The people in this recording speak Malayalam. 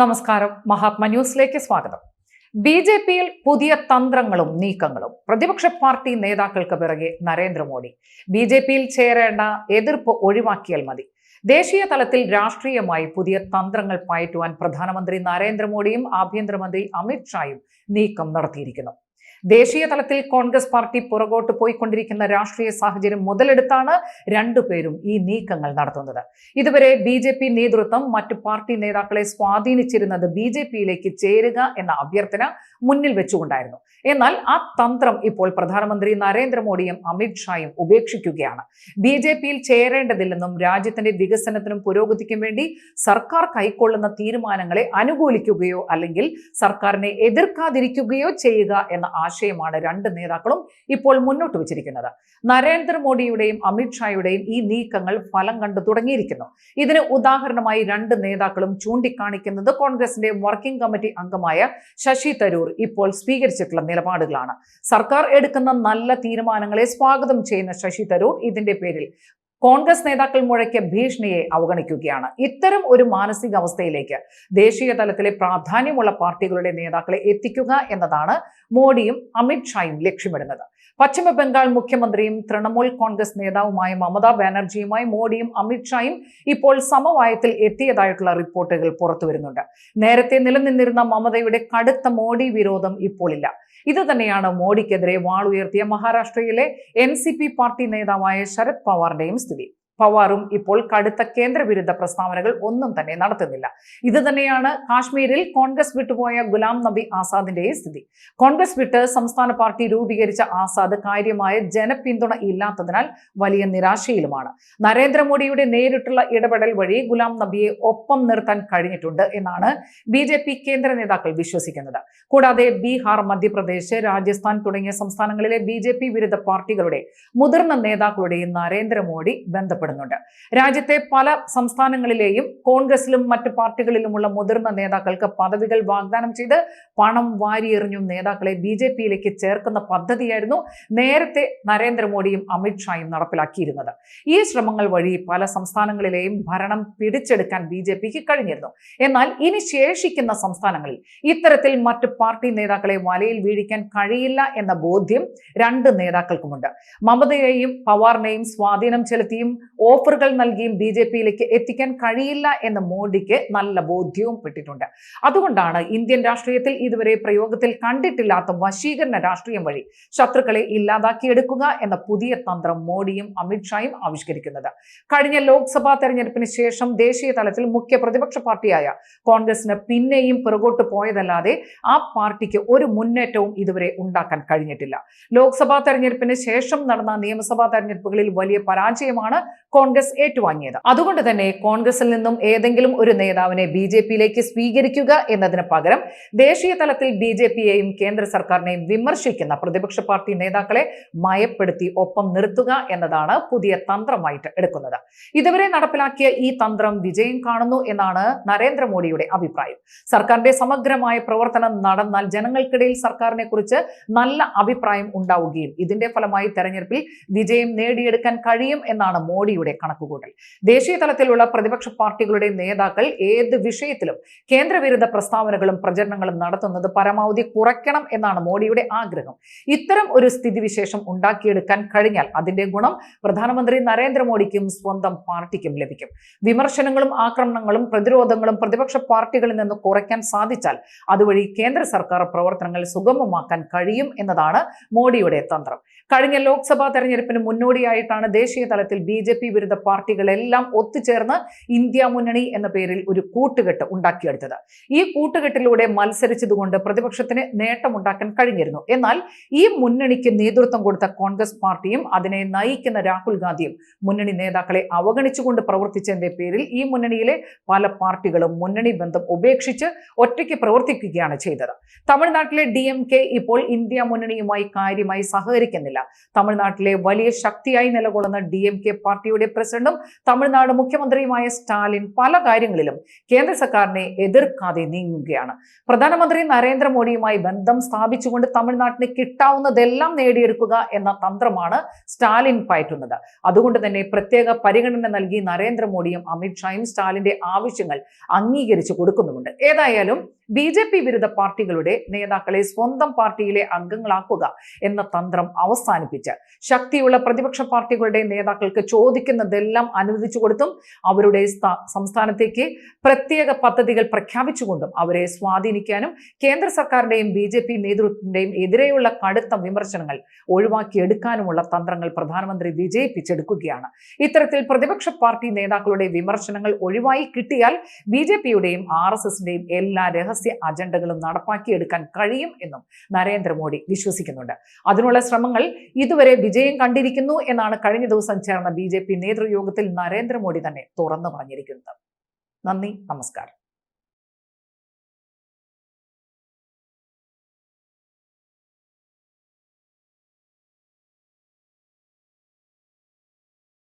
നമസ്കാരം. മഹാത്മ ന്യൂസിലേക്ക് സ്വാഗതം. ബി ജെ പിയിൽ പുതിയ തന്ത്രങ്ങളും നീക്കങ്ങളും. പ്രതിപക്ഷ പാർട്ടി നേതാക്കൾക്ക് പിറകെ നരേന്ദ്രമോദി. ബി ജെ പിയിൽ ചേരേണ്ട എതിർപ്പ് ഒഴിവാക്കിയാൽ മതി. ദേശീയ തലത്തിൽ രാഷ്ട്രീയമായി പുതിയ തന്ത്രങ്ങൾ പയറ്റുവാൻ പ്രധാനമന്ത്രി നരേന്ദ്രമോദിയും ആഭ്യന്തരമന്ത്രി അമിത്ഷായും നീക്കം നടത്തിയിരിക്കുന്നു. ദേശീയ തലത്തിൽ കോൺഗ്രസ് പാർട്ടി പുറകോട്ട് പോയിക്കൊണ്ടിരിക്കുന്ന രാഷ്ട്രീയ സാഹചര്യം മുതലെടുത്താണ് രണ്ടുപേരും ഈ നീക്കങ്ങൾ നടത്തുന്നത്. ഇതുവരെ ബി ജെ പി നേതൃത്വം മറ്റു പാർട്ടി നേതാക്കളെ സ്വാധീനിച്ചിരുന്നത് ബി ജെ പിയിലേക്ക് ചേരുക എന്ന അഭ്യർത്ഥന മുന്നിൽ വെച്ചുകൊണ്ടായിരുന്നു. എന്നാൽ ആ തന്ത്രം ഇപ്പോൾ പ്രധാനമന്ത്രി നരേന്ദ്രമോദിയും അമിത്ഷായും ഉപേക്ഷിക്കുകയാണ്. ബി ജെ പിയിൽ ചേരേണ്ടതില്ലെന്നും രാജ്യത്തിന്റെ വികസനത്തിനും പുരോഗതിക്കും വേണ്ടി സർക്കാർ കൈക്കൊള്ളുന്ന തീരുമാനങ്ങളെ അനുകൂലിക്കുകയോ അല്ലെങ്കിൽ സർക്കാരിനെ എതിർക്കാതിരിക്കുകയോ ചെയ്യുക എന്ന ആശയമാണ് രണ്ട് നേതാക്കളും ഇപ്പോൾ മുന്നോട്ട് വച്ചിരിക്കുന്നത്. നരേന്ദ്രമോദിയുടെയും അമിത്ഷായുടെയും ഈ നീക്കങ്ങൾ ഫലം കണ്ടു തുടങ്ങിയിരിക്കുന്നു. ഇതിന് ഉദാഹരണമായി രണ്ട് നേതാക്കളും ചൂണ്ടിക്കാണിക്കുന്നത് കോൺഗ്രസിന്റെ വർക്കിംഗ് കമ്മിറ്റി അംഗമായ ശശി തരൂർ ഇപ്പോൾ സ്വീകരിച്ചിട്ടുള്ള നിലപാടുകളാണ്. സർക്കാർ എടുക്കുന്ന നല്ല തീരുമാനങ്ങളെ സ്വാഗതം ചെയ്യുന്ന ശശി തരൂർ ഇതിന്റെ പേരിൽ കോൺഗ്രസ് നേതാക്കൾ മുഴക്കിയ ഭീഷണിയെ അവഗണിക്കുകയാണ്. ഇത്തരം ഒരു മാനസികാവസ്ഥയിലേക്ക് ദേശീയ തലത്തിലെ പ്രാധാന്യമുള്ള പാർട്ടികളുടെ നേതാക്കളെ എത്തിക്കുക എന്നതാണ് മോഡിയും അമിത്ഷായും ലക്ഷ്യമിടുന്നത്. പശ്ചിമ ബംഗാൾ മുഖ്യമന്ത്രിയും തൃണമൂൽ കോൺഗ്രസ് നേതാവുമായ മമതാ ബാനർജിയുമായി മോഡിയും അമിത്ഷായും ഇപ്പോൾ സമവായത്തിൽ എത്തിയതായിട്ടുള്ള റിപ്പോർട്ടുകൾ പുറത്തു വരുന്നുണ്ട്. നേരത്തെ നിലനിന്നിരുന്ന മമതയുടെ കടുത്ത മോഡി വിരോധം ഇപ്പോൾ ഇല്ല. ഇത് തന്നെയാണ് മോഡിക്കെതിരെ വാളുയർത്തിയ മഹാരാഷ്ട്രയിലെ എൻ പാർട്ടി നേതാവായ ശരത് പവാറിന്റെയും സ്ഥിതി. പവാറും ഇപ്പോൾ കടുത്ത കേന്ദ്രവിരുദ്ധ പ്രസ്താവനകൾ ഒന്നും തന്നെ നടത്തുന്നില്ല. ഇത് തന്നെയാണ് കാശ്മീരിൽ കോൺഗ്രസ് വിട്ടുപോയ ഗുലാം നബി ആസാദിന്റെ സ്ഥിതി. കോൺഗ്രസ് വിട്ട് സംസ്ഥാന പാർട്ടി രൂപീകരിച്ച ആസാദ് കാര്യമായ ജനപിന്തുണ ഇല്ലാത്തതിനാൽ വലിയ നിരാശയിലുമാണ്. നരേന്ദ്രമോദിയുടെ നേരിട്ടുള്ള ഇടപെടൽ വഴി ഗുലാം നബിയെ ഒപ്പം നിർത്താൻ കഴിഞ്ഞിട്ടുണ്ട് എന്നാണ് ബി ജെ പി കേന്ദ്ര നേതാക്കൾ വിശ്വസിക്കുന്നത്. കൂടാതെ ബീഹാർ മധ്യപ്രദേശ് രാജസ്ഥാൻ തുടങ്ങിയ സംസ്ഥാനങ്ങളിലെ ബി ജെ പി വിരുദ്ധ പാർട്ടികളുടെ മുതിർന്ന നേതാക്കളുടെയും നരേന്ദ്രമോദി ബന്ധപ്പെടുന്നുണ്ട് രാജ്യത്തെ പല സംസ്ഥാനങ്ങളിലെയും കോൺഗ്രസിലും മറ്റ് പാർട്ടികളിലുമുള്ള മുതിർന്ന നേതാക്കൾക്ക് പദവികൾ വാഗ്ദാനം ചെയ്ത് പണം വാരിയെറിഞ്ഞും നേതാക്കളെ ബി ജെ പിയിലേക്ക് ചേർക്കുന്ന പദ്ധതിയായിരുന്നു നേരത്തെ നരേന്ദ്രമോദിയും അമിത്ഷായും നടപ്പിലാക്കിയിരുന്നത്. ഈ ശ്രമങ്ങൾ വഴി പല സംസ്ഥാനങ്ങളിലെയും ഭരണം പിടിച്ചെടുക്കാൻ ബി ജെ പിക്ക് കഴിഞ്ഞിരുന്നു. എന്നാൽ ഇനി ശേഷിക്കുന്ന സംസ്ഥാനങ്ങളിൽ ഇത്തരത്തിൽ മറ്റ് പാർട്ടി നേതാക്കളെ വലയിൽ വീഴിക്കാൻ കഴിയില്ല എന്ന ബോധ്യം രണ്ട് നേതാക്കൾക്കുമുണ്ട്. മമതയെയും പവാറിനെയും സ്വാധീനം ചെലുത്തിയും ഓഫറുകൾ നൽകിയും ബി ജെ പിയിലേക്ക് എത്തിക്കാൻ കഴിയില്ല എന്ന മോഡിക്ക് നല്ല ബോധ്യവും പെട്ടിട്ടുണ്ട്. അതുകൊണ്ടാണ് ഇന്ത്യൻ രാഷ്ട്രീയത്തിൽ ഇതുവരെ പ്രയോഗത്തിൽ കണ്ടിട്ടില്ലാത്ത വശീകരണ രാഷ്ട്രീയം വഴി ശത്രുക്കളെ ഇല്ലാതാക്കിയെടുക്കുക എന്ന പുതിയ തന്ത്രം മോഡിയും അമിത്ഷായും ആവിഷ്കരിക്കുന്നത്. കഴിഞ്ഞ ലോക്സഭാ തെരഞ്ഞെടുപ്പിന് ശേഷം ദേശീയ തലത്തിൽ മുഖ്യ പ്രതിപക്ഷ പാർട്ടിയായ കോൺഗ്രസിന് പിന്നെയും പിറകോട്ട് പോയതല്ലാതെ ആ പാർട്ടിക്ക് ഒരു മുന്നേറ്റവും ഇതുവരെ ഉണ്ടാക്കാൻ കഴിഞ്ഞിട്ടില്ല. ലോക്സഭാ തെരഞ്ഞെടുപ്പിന് ശേഷം നടന്ന നിയമസഭാ തെരഞ്ഞെടുപ്പുകളിൽ വലിയ പരാജയമാണ് കോൺഗ്രസ് ഏറ്റുവാങ്ങിയത്. അതുകൊണ്ട് തന്നെ കോൺഗ്രസിൽ നിന്നും ഏതെങ്കിലും ഒരു നേതാവിനെ ബി ജെ പിയിലേക്ക് സ്വീകരിക്കുക എന്നതിന് പകരം ദേശീയ തലത്തിൽ ബി ജെ പിയെയും കേന്ദ്ര സർക്കാരിനെയും വിമർശിക്കുന്ന പ്രതിപക്ഷ പാർട്ടി നേതാക്കളെ മയപ്പെടുത്തി ഒപ്പം നിർത്തുക എന്നതാണ് പുതിയ തന്ത്രമായിട്ട് എടുക്കുന്നത്. ഇതുവരെ നടപ്പിലാക്കിയ ഈ തന്ത്രം വിജയം കാണുന്നു എന്നാണ് നരേന്ദ്രമോദിയുടെ അഭിപ്രായം. സർക്കാരിന്റെ സമഗ്രമായ പ്രവർത്തനം നടന്നാൽ ജനങ്ങൾക്കിടയിൽ സർക്കാരിനെ കുറിച്ച് നല്ല അഭിപ്രായം ഉണ്ടാവുകയും ഇതിന്റെ ഫലമായി തെരഞ്ഞെടുപ്പിൽ വിജയം നേടിയെടുക്കാൻ കഴിയും എന്നാണ് മോഡിയുടെ കണക്കുകൂട്ടൽ. ദേശീയ തലത്തിലുള്ള പ്രതിപക്ഷ പാർട്ടികളുടെ നേതാക്കൾ ഏത് വിഷയത്തിലും കേന്ദ്രവിരുദ്ധ പ്രസ്താവനകളും പ്രചരണങ്ങളും നടത്തുന്നത് പരമാവധി കുറയ്ക്കണം എന്നാണ് മോഡിയുടെ ആഗ്രഹം. ഇത്തരം ഒരു സ്ഥിതിവിശേഷം ഉണ്ടാക്കിയെടുക്കാൻ കഴിഞ്ഞാൽ അതിന്റെ ഗുണം പ്രധാനമന്ത്രി നരേന്ദ്രമോദിക്കും സ്വന്തം പാർട്ടിക്കും ലഭിക്കും. വിമർശനങ്ങളും ആക്രമണങ്ങളും പ്രതിരോധങ്ങളും പ്രതിപക്ഷ പാർട്ടികളിൽ നിന്ന് കുറയ്ക്കാൻ സാധിച്ചാൽ അതുവഴി കേന്ദ്ര സർക്കാർ പ്രവർത്തനങ്ങൾ സുഗമമാക്കാൻ കഴിയും എന്നതാണ് മോഡിയുടെ തന്ത്രം. കഴിഞ്ഞ ലോക്സഭാ തെരഞ്ഞെടുപ്പിന് മുന്നോടിയായിട്ടാണ് ദേശീയ തലത്തിൽ ബി ജെ പി വിരുദ്ധ പാർട്ടികളെല്ലാം ഒത്തുചേർന്ന് ഇന്ത്യ മുന്നണി എന്ന പേരിൽ ഒരു കൂട്ടുകെട്ട് ഉണ്ടാക്കിയെടുത്തത്. ഈ കൂട്ടുകെട്ടിലൂടെ മത്സരിച്ചതുകൊണ്ട് പ്രതിപക്ഷത്തിന് നേട്ടമുണ്ടാക്കാൻ കഴിഞ്ഞിരുന്നു. എന്നാൽ ഈ മുന്നണിക്ക് നേതൃത്വം കൊടുത്ത കോൺഗ്രസ് പാർട്ടിയും അതിനെ നയിക്കുന്ന രാഹുൽ ഗാന്ധിയും മുന്നണി നേതാക്കളെ അവഗണിച്ചുകൊണ്ട് പ്രവർത്തിച്ചതിന്റെ പേരിൽ ഈ മുന്നണിയിലെ പല പാർട്ടികളും മുന്നണി ബന്ധം ഉപേക്ഷിച്ച് ഒറ്റയ്ക്ക് പ്രവർത്തിക്കുകയാണ് ചെയ്തത്. തമിഴ്നാട്ടിലെ ഡി ഇപ്പോൾ ഇന്ത്യ മുന്നണിയുമായി കാര്യമായി സഹകരിക്കുന്നില്ല. തമിഴ്നാട്ടിലെ വലിയ ശക്തിയായി നിലകൊള്ളുന്ന ഡി പാർട്ടിയുടെ പാർട്ടിയുടെ പ്രസിഡന്റും തമിഴ്നാട് മുഖ്യമന്ത്രിയുമായ സ്റ്റാലിൻ പല കാര്യങ്ങളിലും കേന്ദ്ര സർക്കാരിനെ എതിർക്കാതെ നീങ്ങുകയാണ്. പ്രധാനമന്ത്രി നരേന്ദ്രമോദിയുമായി ബന്ധം സ്ഥാപിച്ചുകൊണ്ട് തമിഴ്നാട്ടിന് കിട്ടാവുന്നതെല്ലാം നേടിയെടുക്കുക എന്ന തന്ത്രമാണ് സ്റ്റാലിൻ പയറ്റുന്നത്. അതുകൊണ്ട് തന്നെ പ്രത്യേക പരിഗണന നൽകി നരേന്ദ്രമോദിയും അമിത്ഷായും സ്റ്റാലിന്റെ ആവശ്യങ്ങൾ അംഗീകരിച്ചു കൊടുക്കുന്നുമുണ്ട്. ഏതായാലും ബി ജെ പി വിരുദ്ധ പാർട്ടികളുടെ നേതാക്കളെ സ്വന്തം പാർട്ടിയിലെ അംഗങ്ങളാക്കുക എന്ന തന്ത്രം അവസാനിപ്പിച്ച് ശക്തിയുള്ള പ്രതിപക്ഷ പാർട്ടികളുടെ നേതാക്കൾക്ക് ചോദിക്കുന്നതെല്ലാം അനുവദിച്ചു കൊടുത്തും അവരുടെ സ്ഥാ- സംസ്ഥാനത്തേക്ക് പ്രത്യേക പദ്ധതികൾ പ്രഖ്യാപിച്ചുകൊണ്ടും അവരെ സ്വാധീനിക്കാനും കേന്ദ്ര സർക്കാരിന്റെയും ബി ജെ പി നേതൃത്വത്തിന്റെയും എതിരെയുള്ള കടുത്ത വിമർശനങ്ങൾ ഒഴിവാക്കിയെടുക്കാനുമുള്ള തന്ത്രങ്ങൾ പ്രധാനമന്ത്രി വിജയിപ്പിച്ചെടുക്കുകയാണ്. ഇത്തരത്തിൽ പ്രതിപക്ഷ പാർട്ടി നേതാക്കളുടെ വിമർശനങ്ങൾ ഒഴിവായി കിട്ടിയാൽ ബി ജെ പിയുടെയും ആർ എസ് എസിന്റെയും എല്ലാ രഹസ്യ അജണ്ടകളും നടപ്പാക്കിയെടുക്കാൻ കഴിയും എന്നും നരേന്ദ്രമോദി വിശ്വസിക്കുന്നുണ്ട്. അതിനുള്ള ശ്രമങ്ങൾ ഇതുവരെ വിജയം കണ്ടിരിക്കുന്നു എന്നാണ് കഴിഞ്ഞ ദിവസം ചേർന്ന ബി ജെ പി നേതൃയോഗത്തിൽ നരേന്ദ്രമോദി തന്നെ തുറന്നു പറഞ്ഞിരിക്കുന്നത്. നന്ദി നമസ്കാരം.